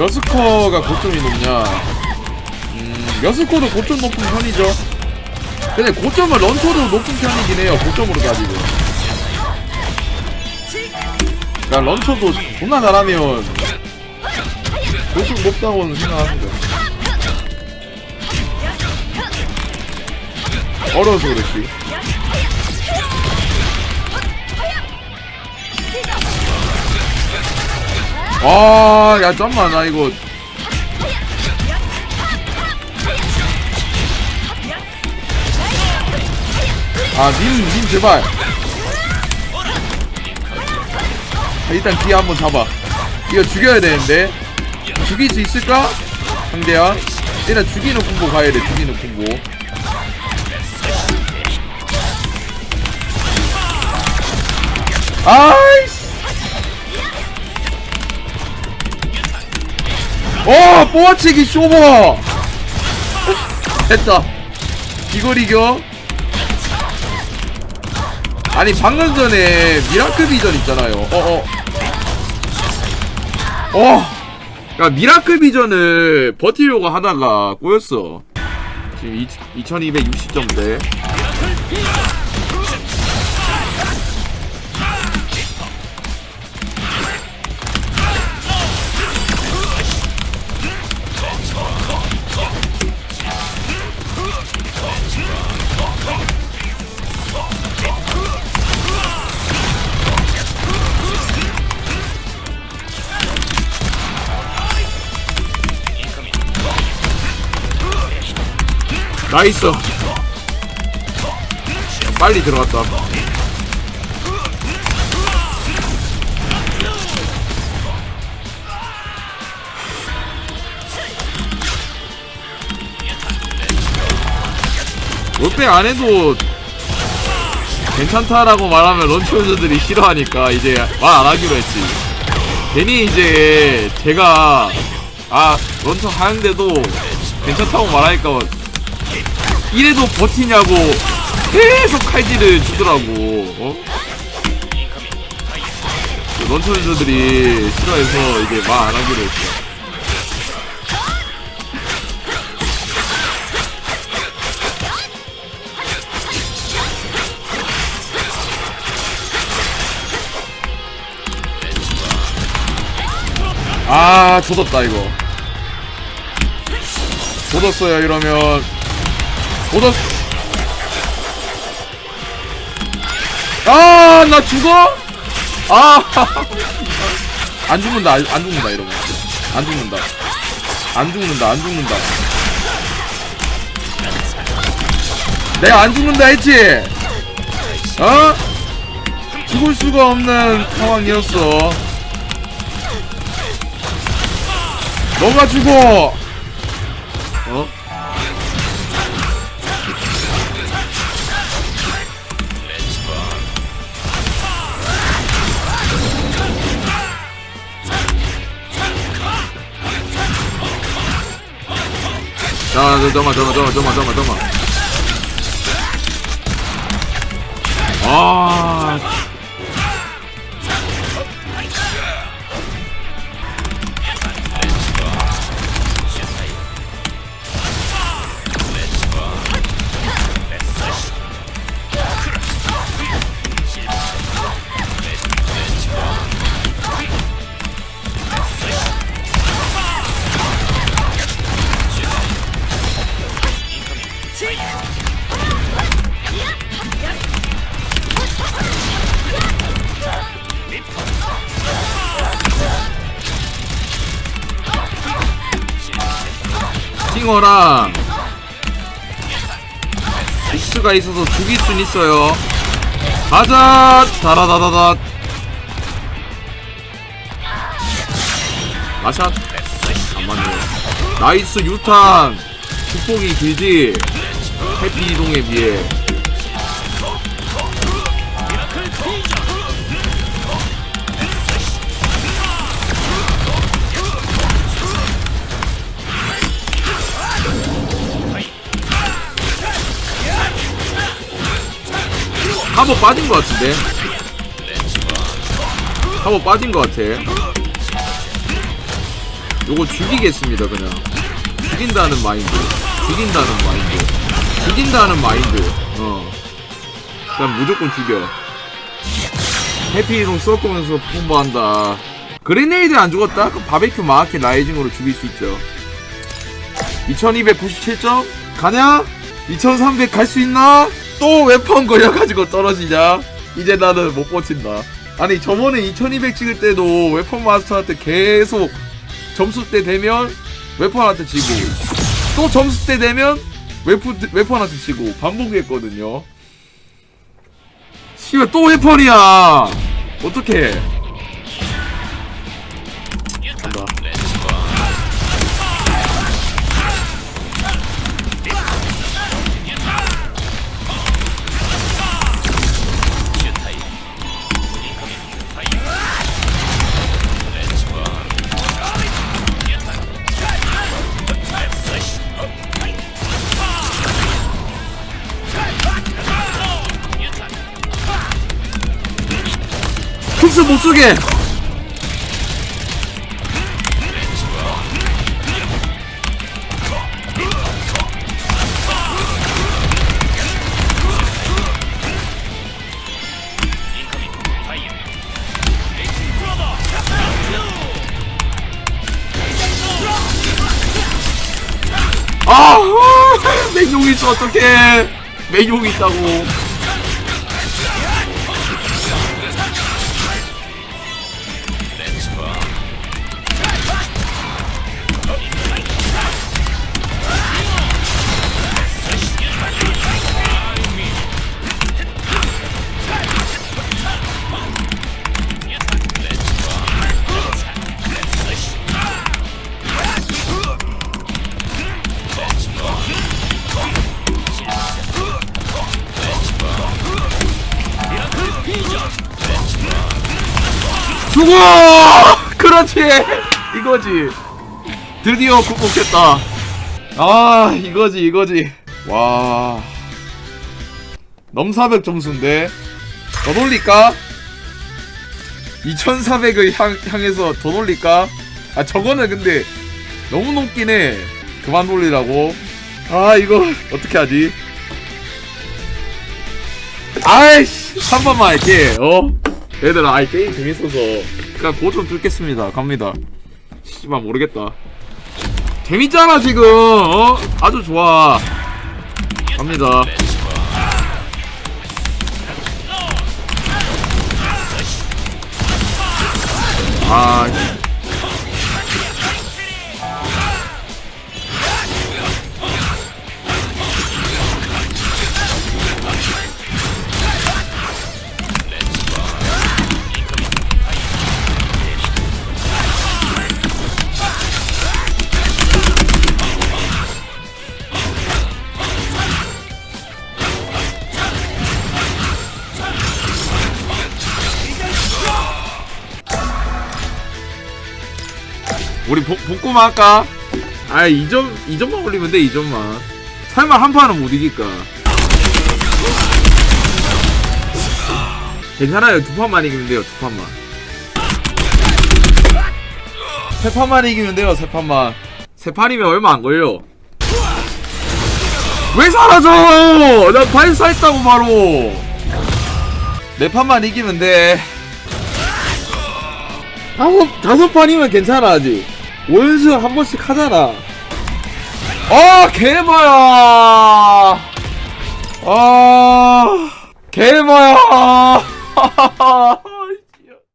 몇 스코어가 고점이 높냐? 음, 몇 스코어도 고점 높은 편이죠. 근데 고점은 런처도 높은 편이긴 해요. 고점으로 따지고. 그러니까 런처도 존나 잘하면 고점 높다고는 생각합니다. 어려워서 그렇지. 아, 야, 잠깐만, 나 이거. 아, 님, 님, 제발. 아, 일단 뒤에 한번 잡아. 이거 죽여야 되는데. 죽일 수 있을까? 상대야. 일단 죽이는 공보 가야 돼, 죽이는 공보. 아 어 뽑아치기 쇼버! 됐다. 이걸 이겨? 아니 방금 전에 미라클 비전 있잖아요. 어어. 어. 야 미라클 비전을 버티려고 하다가 꼬였어. 지금 2260점대 나이스. 빨리 들어갔다. 롤백 안 해도 괜찮다라고 말하면 런치 유저들이 싫어하니까 이제 말 안 하기로 했지. 괜히 이제 제가 아 런처 하는데도 괜찮다고 말하니까 이래도 버티냐고 계속 칼질을 주더라고 어? 런처 유저들이 싫어해서 이제 말 안 하기로 했어. 아 조졌다 이거. 조졌어요 이러면 조졌 아나 죽어? 아안 죽는다 안, 안 죽는다 이러면 안 죽는다 안 죽는다 안 죽는다 내가 안 죽는다 했지? 어? 죽을 수가 없는 상황이었어 너가 죽어 어? 잠깐만, 잠깐만, 잠깐만, 잠깐만. 아, 킹어랑 빅스가 있어서 죽일 순 있어요. 가자! 다라다다다. 마샷. 안 맞네. 나이스 유탄. 축복이 길지. 해피 이동에 비해. 한번 빠진 것 같은데. 한번 빠진 것 같아. 요거 죽이겠습니다 그냥 죽인다는 마인드 죽인다는 마인드 죽인다는 마인드 어 일단 무조건 죽여 해피이동 섞으면서 풍부한다 그레네이드 안 죽었다? 그럼 바베큐 마하켓 라이징으로 죽일 수 있죠 2297점? 가냐? 2300 갈 수 있나? 또 웨펀 걸려가지고 떨어지냐? 이제 나는 못 버틴다. 아니 저번에 2200 찍을 때도 웨펀 마스터한테 계속 점수 때 되면 웨펀한테 지고 또 점수 때 되면 웨펀, 웨펀한테 지고 반복했거든요. 씨발 또 웨펀이야! 어떡해? 간다 못 쓰게 아, 맹용이 있어 어떡해. 맹용이 있다고 죽어! 그렇지! 이거지. 드디어 극복했다. 아, 이거지, 이거지. 와. 넘400 점수인데. 더 돌릴까? 2400을 향, 향해서 더 돌릴까? 아, 저거는 근데 너무 높긴 해. 그만 돌리라고. 아, 이거 어떻게 하지? 아이씨, 한 번만 할게, 어? 얘들아, 아이, 게임 재밌어서. 그냥 고좀 뚫겠습니다. 갑니다. 씨발, 모르겠다. 재밌잖아, 지금, 어? 아주 좋아. 갑니다. 아, 우리 복, 복구만 할까? 아, 2점, 2점만 올리면 돼, 2점만. 설마 한 판은 못 이길까? 괜찮아요, 두 판만 이기면 돼요, 두 판만. 세 판만 이기면 돼요, 세 판만. 세 판이면 얼마 안 걸려. 왜 사라져! 나 발사했다고, 바로! 네 판만 이기면 돼. 다섯, 다섯 판이면 괜찮아, 아직. 5연승 한 번씩 하잖아. 아, 개마야! 아, 개마야!